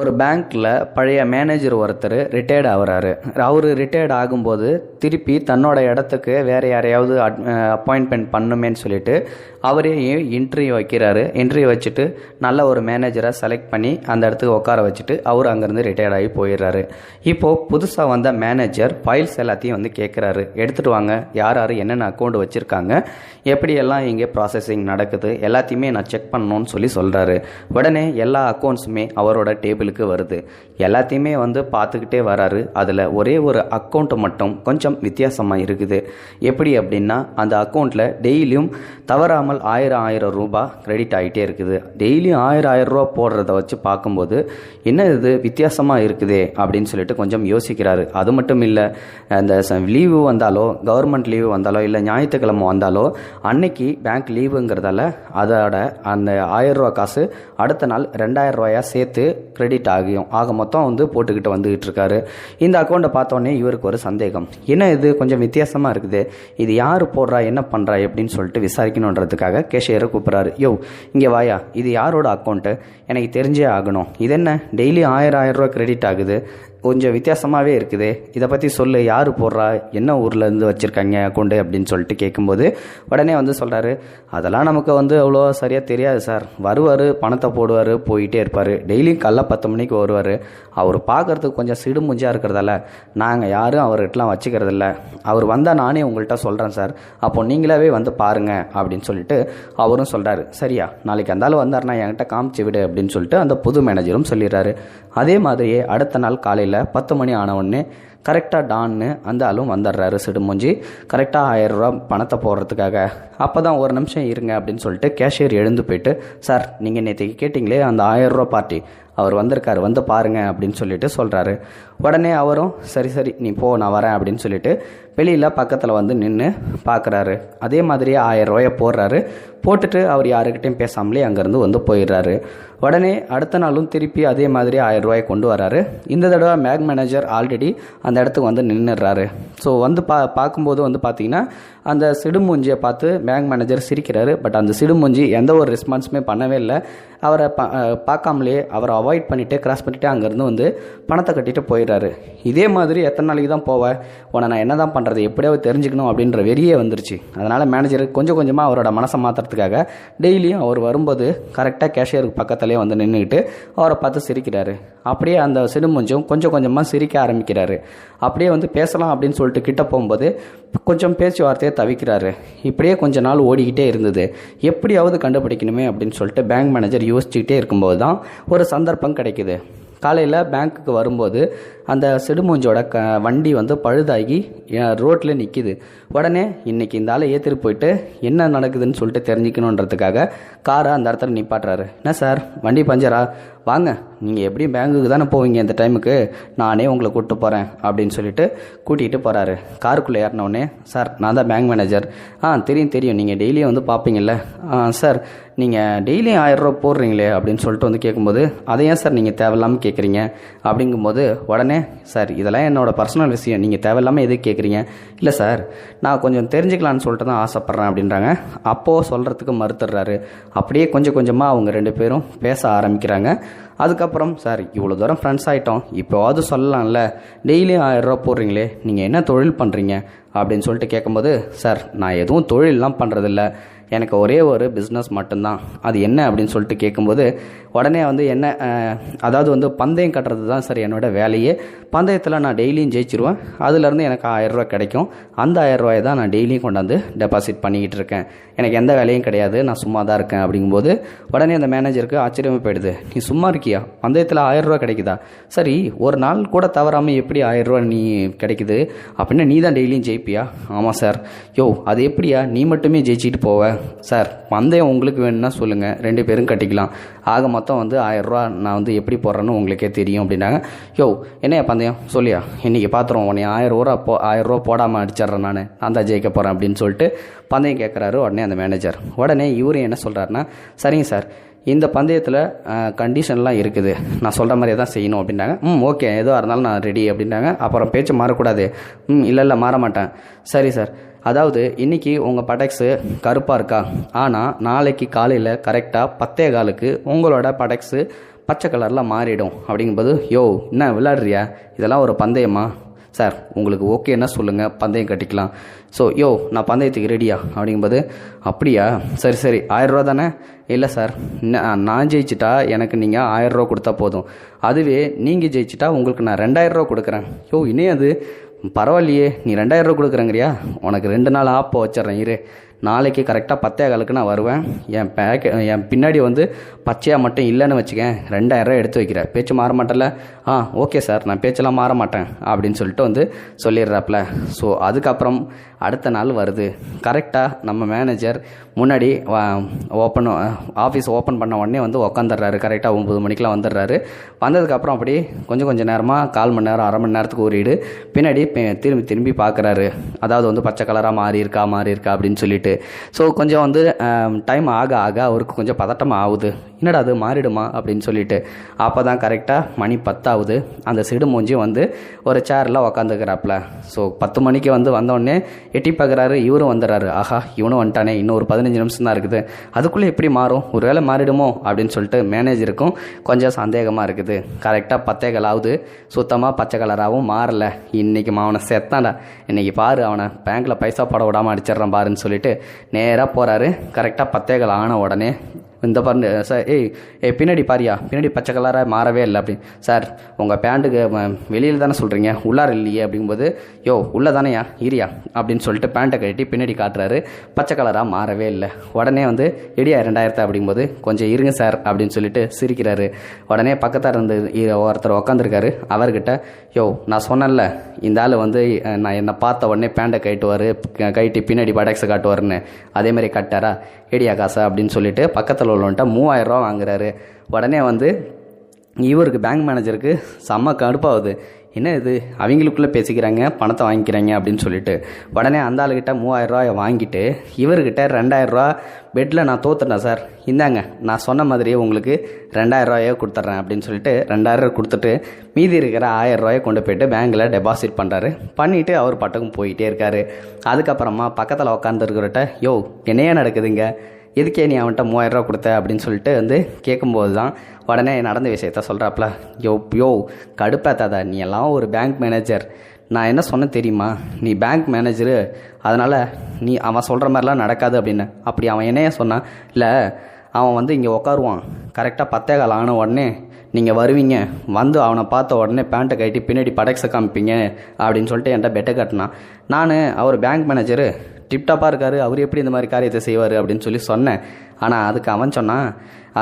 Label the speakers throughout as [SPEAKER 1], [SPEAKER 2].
[SPEAKER 1] ஒரு பேங்க்கில் பழைய மேனேஜர் ஒருத்தர் ரிட்டையர்ட் ஆகுறாரு. அவர் ரிட்டையர்ட் ஆகும்போது திருப்பி தன்னோட இடத்துக்கு வேறு யாரையாவது அப்பாயின்மெண்ட் பண்ணுமேன்னு சொல்லிட்டு அவரே இன்டர்வியூ வைக்கிறாரு. இன்டர்வியூ வச்சுட்டு நல்ல ஒரு மேனேஜரை செலக்ட் பண்ணி அந்த இடத்துக்கு உட்கார வச்சுட்டு அவர் அங்கேருந்து ரிட்டையர்ட் ஆகி போயிடுறாரு. இப்போது புதுசாக வந்த மேனேஜர் ஃபைல்ஸ் எல்லாத்தையும் வந்து கேட்குறாரு எடுத்துகிட்டு வாங்க யார் யார் என்னென்ன அக்கௌண்ட் வச்சுருக்காங்க எப்படியெல்லாம் இங்கே ப்ராசஸிங் நடக்குது எல்லாத்தையுமே நான் செக் பண்ணணும்னு சொல்லி சொல்கிறாரு உடனே எல்லா அக்கௌண்ட்ஸுமே அவரோட பீப்புளுக்கு வருது. எல்லாத்தையுமே வந்து பார்த்துக்கிட்டே வராரு. அதில் ஒரே ஒரு அக்கௌண்ட் மட்டும் கொஞ்சம் வித்தியாசமாக இருக்குது. எப்படி அப்படின்னா அந்த அக்கௌண்ட்டில் டெய்லியும் தவறாமல் ஆயிரம் ஆயிரம் ரூபாய் கிரெடிட் ஆகிட்டே இருக்குது. டெய்லியும் ஆயிரம் ஆயிரம் ரூபா போடுறத வச்சு பார்க்கும்போது என்ன இது வித்தியாசமாக இருக்குதே அப்படின்னு சொல்லிட்டு கொஞ்சம் யோசிக்கிறாரு. அது மட்டும் இல்லை அந்த லீவு வந்தாலோ கவர்மெண்ட் லீவு வந்தாலோ இல்லை ஞாயிற்றுக்கிழமை வந்தாலோ அன்னைக்கு பேங்க் லீவுங்கிறதால அதோட அந்த ஆயிரம் ரூபா காசு அடுத்த நாள் ரெண்டாயிரம் ரூபாயாக சேர்த்து கிரெடிட் கிரெடிட் ஆகியும். ஆக மொத்தம் வந்து போட்டுக்கிட்டு வந்துகிட்டு இருக்காரு. இந்த அக்கௌண்ட்டை பார்த்தோன்னே இவருக்கு ஒரு சந்தேகம். என்ன இது? கொஞ்சம் வித்தியாசமாக இருக்குது. இது யார் போடுறா? என்ன பண்ணுறா எப்படின்னு சொல்லிட்டு விசாரிக்கணுன்றதுக்காக கேஷியரை கூப்பிட்றாரு. யோ இங்கே வாயா. இது யாரோட அக்கௌண்ட்டு எனக்கு தெரிஞ்சே ஆகணும். இது என்ன? டெய்லி ஆயிரம் ஆயிரம் ரூபா கிரெடிட் ஆகுது. கொஞ்சம் வித்தியாசமாகவே இருக்குது. இதை பற்றி சொல்லு யார் போடுறா என்ன ஊரில் இருந்து வச்சுருக்காங்க அக்கௌண்ட்டு அப்படின்னு சொல்லிட்டு கேட்கும்போது உடனே வந்து சொல்கிறாரு அதெல்லாம் நமக்கு வந்து அவ்வளோ சரியாக தெரியாது சார். வருவார் பணத்தை போடுவார் போயிட்டே இருப்பார். டெய்லியும் காலைல பத்து மணிக்கு வருவார். அவர் பார்க்குறதுக்கு கொஞ்சம் சிடுமுஞ்சாக இருக்கிறதால நாங்கள் யாரும் அவர்கிட்டலாம் வச்சுக்கிறதில்ல. அவர் வந்தால் நானே உங்கள்கிட்ட சொல்கிறேன் சார். அப்போ நீங்களாவே வந்து பாருங்கள் அப்படின்னு சொல்லிட்டு அவரும் சொல்கிறாரு சரியா நாளைக்கு அந்த ஆள் வந்தாருன்னா என்கிட்ட காமிச்சு விடு அப்படின்னு சொல்லிட்டு அந்த புது மேனேஜரும் சொல்லிடுறாரு. அதே மாதிரியே அடுத்த நாள் காலையில் பத்து மணி ஆன உடனே கரெக்டாக டான்னு அந்த ஆளும் வந்துடுறாரு சிடுமூஞ்சி கரெக்டாக ஆயிரம் ரூபா பணத்தை போடுறதுக்காக. அப்போ தான் ஒரு நிமிஷம் இருங்க அப்படின்னு சொல்லிட்டு கேஷியர் எழுந்து போயிட்டு சார் நீங்கள் நேற்றுக்கு கேட்டிங்களே அந்த ஆயிரம் ரூபா பார்ட்டி அவர் வந்திருக்காரு வந்து பாருங்க அப்படின்னு சொல்லிட்டு சொல்கிறாரு உடனே அவரும் சரி சரி நீ போ நான் வரேன் அப்படின்னு சொல்லிட்டு வெளியில் பக்கத்தில் வந்து நின்று பார்க்குறாரு அதே மாதிரியே ஆயிரம் ரூபாயை போடுறாரு. போட்டுட்டு அவர் யாருக்கிட்டையும் பேசாமலே அங்கேருந்து வந்து போயிடுறாரு. உடனே அடுத்த நாளும் திருப்பி அதே மாதிரி ஆயிரம் ரூபாயை கொண்டு வராரு. இந்த தடவை மேக் மேனேஜர் ஆல்ரெடி அந்த இடத்துக்கு வந்து நின்றுடுறாரு ஸோ வந்து பா பார்க்கும்போது வந்து பார்த்தீங்கன்னா அந்த சிடுமூஞ்சியை பார்த்து பேங்க் மேனேஜர் சிரிக்கிறாரு. பட் அந்த சிடுமூஞ்சி எந்த ஒரு ரெஸ்பான்ஸுமே பண்ணவே இல்லை. அவரை பா பார்க்காமலே அவரை அவாய்ட் பண்ணிவிட்டு கிராஸ் பண்ணிவிட்டு அங்கேருந்து வந்து பணத்தை கட்டிட்டு போயிடுறாரு. இதே மாதிரி எத்தனை நாளைக்கு தான் போவேன் உன்னை நான் என்ன தான் பண்ணுறது எப்படியாவது தெரிஞ்சுக்கணும் அப்படின்ற வெறியே வந்துருச்சு. அதனால் மேனேஜர் கொஞ்சம் கொஞ்சமாக அவரோட மனசை மாற்றுறதுக்காக டெய்லியும் அவர் வரும்போது கரெக்டாக கேஷியருக்கு பக்கத்துலேயே வந்து நின்றுக்கிட்டு அவரை பார்த்து சிரிக்கிறாரு. அப்படியே அந்த சிடுமூஞ்சும் கொஞ்சம் கொஞ்சமாக சிரிக்க ஆரம்பிக்கிறாரு. அப்படியே வந்து பேசலாம் அப்படின்னு சொல்லிட்டு கிட்ட போகும்போது கொஞ்சம் பேச்சுவார்த்தையை தவிக்கிறாரு இப்படியே கொஞ்ச நாள் ஓடிக்கிட்டே இருந்தது. எப்படியாவது கண்டுபிடிக்கணுமே அப்படின்னு சொல்லிட்டு பேங்க் மேனேஜர் யோசிச்சுக்கிட்டே இருக்கும்போது தான் ஒரு சந்தர்ப்பம் கிடைக்குது. காலையில் பேங்க்குக்கு வரும்போது அந்த சிடுமூஞ்சோட க வண்டி வந்து பழுதாகி ரோட்டில் நிற்கிது உடனே இன்றைக்கி இந்த ஆளை ஏற்றிட்டு போயிட்டு என்ன நடக்குதுன்னு சொல்லிட்டு தெரிஞ்சுக்கணுன்றதுக்காக காரை அந்த இடத்துல நிப்பாட்டுறாரு. என்ன சார்? வண்டி பஞ்சரா? வாங்க. நீங்கள் எப்படியும் பேங்குக்கு தானே போவீங்க இந்த டைமுக்கு? நானே உங்களை கூப்பிட்டு போகிறேன் அப்படின்னு சொல்லிட்டு கூட்டிகிட்டு போகிறாரு காருக்குள்ளே ஏறினோடனே சார் நான் தான் பேங்க் மேனேஜர். ஆ தெரியும் தெரியும். நீங்கள் டெய்லியும் வந்து பார்ப்பீங்கல்ல ஆ சார் நீங்கள் டெய்லியும் ஆயிரரூவா போடுறீங்களே அப்படின்னு சொல்லிட்டு வந்து கேட்கும்போது அதை ஏன் சார் நீங்கள் தேவையில்லாமல் கேட்குறீங்க அப்படிங்கும்போது உடனே சார் இதெல்லாம் என்னோடய பர்சனல் விஷயம். நீங்கள் தேவையில்லாமல் எதுக்கு கேட்குறீங்க இல்லை சார் நான் கொஞ்சம் தெரிஞ்சுக்கலான்னு சொல்லிட்டு தான் ஆசைப்பட்றேன் அப்படின்றாங்க. அப்போது சொல்கிறதுக்கு மறுத்துடுறாரு. அப்படியே கொஞ்சம் கொஞ்சமாக அவங்க ரெண்டு பேரும் பேச ஆரம்பிக்கிறாங்க. அதுக்கப்புறம் சார் இவ்வளோ தூரம் ஃப்ரெண்ட்ஸ் ஆகிட்டோம் இப்போவாவது சொல்லலாம்ல. டெய்லியும் ஆயிரரூவா போடுறீங்களே. நீங்கள் என்ன தொழில் பண்ணுறீங்க அப்படின்னு சொல்லிட்டு கேட்கும்போது சார் நான் எதுவும் தொழிலெலாம் பண்ணுறதில்ல எனக்கு ஒரே ஒரு பிஸ்னஸ் மட்டும்தான். அது என்ன அப்படின்னு சொல்லிட்டு கேட்கும்போது உடனே வந்து என்ன அதாவது வந்து பந்தயம் கட்டுறது தான் சார் என்னோட வேலையே. பந்தயத்தில் நான் டெய்லியும் ஜெயிச்சிருவேன். அதுலேருந்து எனக்கு ஆயிரரூவா கிடைக்கும். அந்த ஆயிரரூவாயை தான் நான் டெய்லியும் கொண்டாந்து டெபாசிட் பண்ணிக்கிட்டு இருக்கேன். எனக்கு எந்த வேலையும் கிடையாது. நான் சும்மா தான் இருக்கேன் அப்படிங்கும்போது உடனே அந்த மேனேஜருக்கு ஆச்சரியமாக போயிடுது. நீ சும்மா இருக்கியா? பந்தயத்தில் ஆயிரரூவா கிடைக்குதா? சரி ஒரு நாள் கூட தவறாமல் எப்படி ஆயிரரூவா நீ கிடைக்குது? அப்படின்னா நீ தான் டெய்லியும் ஜெயிப்பியா? ஆமாம் சார். யோ அது எப்படியா? நீ மட்டுமே ஜெயிச்சிட்டு போவ. சார் பந்தயம் உங்களுக்கு வேணும்னா சொல்லுங்கள் ரெண்டு பேரும் கட்டிக்கலாம். ஆக மொத்தம் வந்து ஆயிரரூவா நான் வந்து எப்படி போடுறேன்னு உங்களுக்கே தெரியும் அப்படின்னாங்க. யோ என்னையா பந்தயம்? சொல்லியா இன்றைக்கி பார்த்துருவோம் உடனே ஆயிரரூவா ரூபா போ ஆயிரரூவா போடாமல் அடிச்சிட்றேன் நான். நான் தான் ஜெயிக்க போகிறேன் அப்படின்னு சொல்லிட்டு பந்தயம் கேட்குறாரு உடனே அந்த மேனேஜர் உடனே இவரும் என்ன சொல்கிறாருன்னா சரிங்க சார் இந்த பந்தயத்தில் கண்டிஷன்லாம் இருக்குது. நான் சொல்கிற மாதிரியே தான் செய்யணும் அப்படின்னாங்க. ம் ஓகே எதுவாக இருந்தாலும் நான் ரெடி அப்படின்னாங்க. அப்புறம் பேச்சு மாறக்கூடாது. ம் இல்லை இல்லை மாற மாட்டேன். சரி சார். அதாவது இன்றைக்கி உங்கள் படக்ஸு கருப்பாக இருக்கா? ஆனால் நாளைக்கு காலையில் கரெக்டாக பத்தே காலுக்கு உங்களோட படக்ஸு பச்சை கலரில் மாறிடும் அப்படிங்கும்போது யோ என்ன விளாடுறியா இதெல்லாம் ஒரு பந்தயமா? சார் உங்களுக்கு ஓகேன்னா சொல்லுங்கள் பந்தயம் கட்டிக்கலாம். ஸோ யோ நான் பந்தயத்துக்கு ரெடியா அப்படிங்கும்போது அப்படியா? சரி சரி ஆயிரரூவா தானே? இல்லை சார் நான் நான் ஜெயிச்சிட்டா எனக்கு நீங்கள் ஆயிரரூவா கொடுத்தா போதும். அதுவே நீங்கள் ஜெயிச்சிட்டா உங்களுக்கு நான் ரெண்டாயிரரூவா கொடுக்குறேன். யோ இனே அது பரவாயில்லையே நீ ரெண்டாயிரரூவா கொடுக்குறேங்கிறியா? உனக்கு ரெண்டு நாள் ஆப்போ வச்சிட்றேன் இரு. நாளைக்கு கரெக்டாக பத்தே காலுக்கு நான் வருவேன். என் பேக் என் பின்னாடி வந்து பச்சையாக மட்டும் இல்லைன்னு வச்சுக்கேன். ரெண்டாயிரரூவா எடுத்து வைக்கிறேன். பேச்சு மாற மாட்டேன்ல? ஆ ஓகே சார் நான் பேச்செல்லாம் மாற மாட்டேன் அப்படின்னு சொல்லிட்டு வந்து சொல்லிடுறாப்புல ஸோ அதுக்கப்புறம் அடுத்த நாள் வருது. கரெக்டாக நம்ம மேனேஜர் முன்னாடி ஓப்பன் ஆஃபீஸ் ஓப்பன் பண்ண உடனே வந்து உக்காந்துடுறாரு. கரெக்டாக ஒம்பது மணிக்கெலாம் வந்துடுறாரு. வந்ததுக்கப்புறம் அப்படி கொஞ்சம் கொஞ்சம் நேரமாக கால் மணி நேரம் அரை மணி நேரத்துக்கு ஊறிடு பின்னாடி திரும்பி திரும்பி பார்க்குறாரு. அதாவது வந்து பச்சை கலராக மாறி இருக்கா மாறி இருக்கா அப்படின்னு சொல்லிட்டு. ஸோ கொஞ்சம் வந்து um, டைம் ஆக ஆக அவருக்கு கொஞ்சம் பதட்டம் ஆகுது என்னடா அது மாறிடுமா அப்படின்னு சொல்லிட்டு அப்போ தான் கரெக்டாக மணி பத்தாவது. அந்த சிடு மூஞ்சி வந்து ஒரு சேரில் உக்காந்துக்கிறாப்புல ஸோ பத்து மணிக்கு வந்து வந்தோடனே எட்டி பார்க்குறாரு இவரும் வந்துடுறாரு ஆஹா இவனும் வந்துட்டானே இன்னும் ஒரு பதினஞ்சு நிமிஷம் தான் இருக்குது. அதுக்குள்ளே எப்படி மாறும்? ஒருவேளை மாறிடுமோ? அப்படின்னு சொல்லிட்டு மேனேஜருக்கும் கொஞ்சம் சந்தேகமாக இருக்குது. கரெக்டாக பத்தே ஆகுது சுத்தமாக பச்சை கலராகவும் மாறலை. இன்னைக்கு அவனை செத்தான்டா. இன்னைக்கு பாரு அவனை பேங்க்கில் பைசா போட விடாமல் அடிச்சிடுறான் பாருன்னு சொல்லிட்டு நேராக போகிறாரு கரெக்டாக பத்தேகள் ஆன உடனே இந்த பாருங்க சார் ஏய் ஏய் பின்னாடி பாரியா பின்னாடி பச்சை கலராக மாறவே இல்லை அப்படின்னு சார் உங்கள் பேண்ட்டுக்கு வெளியில் தானே சொல்கிறீங்க உள்ளார இல்லையே அப்படிங்கும்போது யோ உள்ளே தானேயா இரியா? அப்படின்னு சொல்லிட்டு பேண்ட்டை கட்டி பின்னாடி காட்டுறாரு. பச்சை கலராக மாறவே இல்லை. உடனே வந்து எடியா ரெண்டாயிரத்து அப்படிங்கும்போது கொஞ்சம் இருங்க சார் அப்படின்னு சொல்லிட்டு சிரிக்கிறாரு. உடனே பக்கத்தில் இருந்து ஒருத்தர் உக்காந்துருக்காரு. அவர்கிட்ட யோ நான் சொன்னேன்ல இந்த ஆள் வந்து நான் என்னை பார்த்த உடனே பேண்ட்டை கட்டுவார் கட்டி பின்னாடி படக்ஸை காட்டுவாருன்னு. அதே மாதிரி கட்டாரா? ஏடியா காசா அப்படின்னு சொல்லிட்டு பக்கத்தில் உள்ளவன்ட்ட மூவாயிரம் ரூபா வாங்குறாரு. உடனே வந்து இவருக்கு பேங்க் மேனேஜருக்கு செம்ம கடுப்பாகுது. என்ன இது? அவங்களுக்குள்ளே பேசிக்கிறாங்க பணத்தை வாங்கிக்கிறாங்க அப்படின்னு சொல்லிட்டு. உடனே அந்த ஆளுகிட்ட மூவாயிரம் ரூபாயை வாங்கிட்டு இவர்கிட்ட ரெண்டாயிரரூவா பெட்டில் நான் தோத்துட்டேன் சார் இந்தாங்க நான் சொன்ன மாதிரியே உங்களுக்கு ரெண்டாயிரரூவாயோ கொடுத்துட்றேன் அப்படின்னு சொல்லிட்டு ரெண்டாயிரம் கொடுத்துட்டு மீதி இருக்கிற ஆயிரரூவாயை கொண்டு போயிட்டு பேங்க்கில் டெபாசிட் பண்ணுறாரு பண்ணிவிட்டு அவர் பட்டக்கும் போயிட்டே இருக்காரு. அதுக்கப்புறமா பக்கத்தில் உட்காந்துருக்கிறட்ட யோ என்னையே நடக்குதுங்க? எதுக்கே நீ அவன்கிட்ட மூவாயிரரூவா கொடுத்த அப்படின்னு சொல்லிட்டு வந்து கேட்கும்போது தான் உடனே நடந்த விஷயத்த சொல்கிறாப்புல யோ யோ கடுப்பாத்தாதா நீ எல்லாம் ஒரு பேங்க் மேனேஜர் நான் என்ன சொன்ன தெரியுமா? நீ பேங்க் மேனேஜரு அதனால் நீ அவன் சொல்கிற மாதிரிலாம் நடக்காது அப்படின்னு. அப்படி அவன் என்னைய சொன்னான் இல்லை அவன் வந்து இங்கே உட்காருவான் கரெக்டாக பத்தே கால் ஆன உடனே நீங்கள் வருவீங்க. வந்து அவனை பார்த்த உடனே பேண்ட்டை கட்டி பின்னாடி படக்ஸை காமிப்பீங்க அப்படின்னு சொல்லிட்டு என்கிட்ட பெட்டை கட்டினான் நான் அவர் பேங்க் மேனேஜரு டிப்டாப்பாக இருக்காரு அவர் எப்படி இந்த மாதிரி காரியத்தை செய்வார் அப்படின்னு சொல்லி சொன்னேன். ஆனால் அதுக்கு அவன் சொன்னான்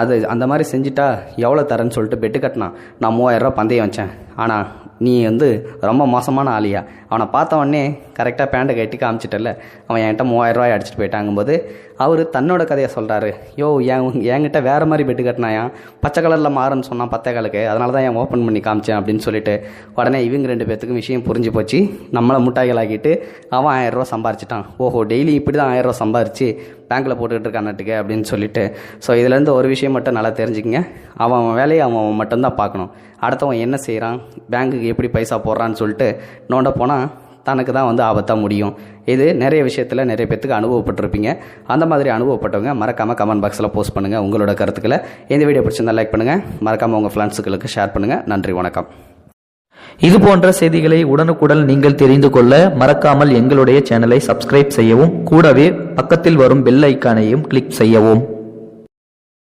[SPEAKER 1] அது அந்த மாதிரி செஞ்சுட்டா எவ்வளோ தரேன்னு சொல்லிட்டு பெட்டு கட்டினான். நான் மூவாயிரரூவா பந்தயம் வச்சேன். ஆனால் நீ வந்து ரொம்ப மோசமான ஆளியா? அவனை பார்த்த உடனே கரெக்டாக பேண்ட்டை கட்டி காமிச்சிட்டல அவன் என்கிட்ட மூவாயிரரூவாய் அடிச்சுட்டு போயிட்டாங்கும்போது அவர் தன்னோட கதையை சொல்கிறாரு யோ என் என்கிட்ட வேறு மாதிரி பெட்டு கட்டினாயா? பச்சை கலரில் மாறுன்னு சொன்னான் பத்தே காலுக்கு அதனால தான் என் ஓப்பன் பண்ணி காமிச்சேன் அப்படின்னு சொல்லிட்டு உடனே இவங்க ரெண்டு பேர்த்துக்கும் விஷயம் புரிஞ்சு போச்சு. நம்மளை முட்டாய்களாக்கிட்டு அவன் ஆயிரரூவா சம்பாரிச்சிட்டான். ஓஹோ டெய்லி இப்படி தான் ஆயிரரூவா சம்பாரிச்சு பேங்க்கில் போட்டுக்கிட்டு இருக்கானட்டுக்கு அப்படின்னு சொல்லிட்டு. ஸோ இதுலேருந்து ஒரு விஷயம் மட்டும் நல்லா தெரிஞ்சுக்கங்க. அவன் அவன் வேலையை அவன் அவன் மட்டும்தான் பார்க்கணும். அடுத்தவன் என்ன செய்கிறான் பேங்க்குக்கு எப்படி பைசா போடுறான்னு சொல்லிட்டு நோண்ட போனால் தனக்கு தான் வந்து ஆபத்தாக முடியும். இது நிறைய விஷயத்தில் நிறைய பேத்துக்கு அனுபவப்பட்டிருப்பீங்க. அந்த மாதிரி அனுபவப்பட்டவங்க மறக்காமல் கமெண்ட் பாக்ஸில் போஸ்ட் பண்ணுங்கள் உங்களோட கருத்துக்களை. இந்த வீடியோ பிடிச்சிருந்தா லைக் பண்ணுங்கள் மறக்காமல் உங்கள் ஃப்ரெண்ட்ஸுகளுக்கு ஷேர் பண்ணுங்கள் நன்றி வணக்கம்.
[SPEAKER 2] இது போன்ற செய்திகளை உடனுக்குடன் நீங்கள் தெரிந்து கொள்ள மறக்காமல் எங்களுடைய சேனலை சப்ஸ்கிரைப் செய்யவும் கூடவே பக்கத்தில் வரும் பெல் ஐக்கானையும் கிளிக் செய்யவும்.